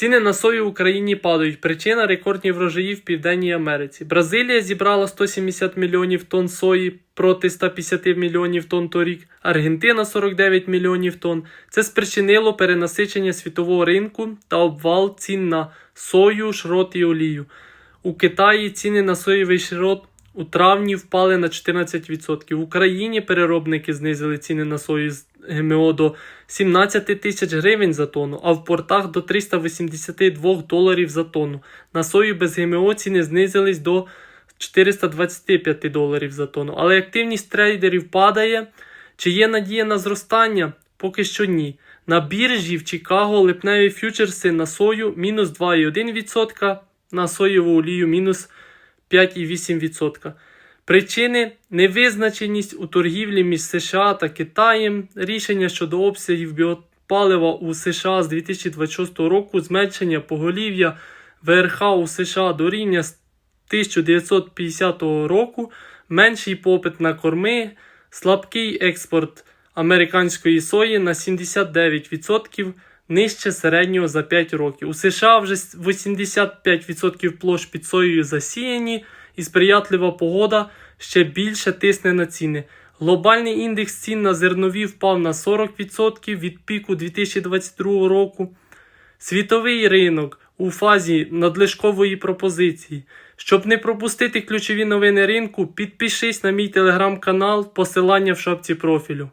Ціни на сою в Україні падають. Причина рекордні врожаї в Південній Америці. Бразилія зібрала 170 мільйонів тонн сої проти 150 мільйонів тонн торік. Аргентина 49 мільйонів тонн. Це спричинило перенасичення світового ринку та обвал цін на сою, шрот і олію. У Китаї ціни на соєвий шрот у травні впали на 14%. В Україні переробники знизили ціни на сою з ГМО до 17 тисяч гривень за тонну, а в портах до 382 доларів за тонну. На сою без ГМО ціни знизились до 425 доларів за тонну. Але активність трейдерів падає. Чи є надія на зростання? Поки що ні. На біржі в Чикаго липневі фьючерси на сою мінус 2,1%, на соєву олію мінус 5,8%. Причини невизначеність у торгівлі між США та Китаєм, рішення щодо обсягів біопалива у США з 2026 року, зменшення поголів'я ВРХ у США до рівня з 1950 року, менший попит на корми, слабкий експорт американської сої на 79%, нижче середнього за 5 років. У США вже 85% площ під соєю засіяні і сприятлива погода ще більше тисне на ціни. Глобальний індекс цін на зернові впав на 40% від піку 2022 року. Світовий ринок у фазі надлишкової пропозиції. Щоб не пропустити ключові новини ринку, підпишись на мій телеграм-канал, посилання в шапці профілю.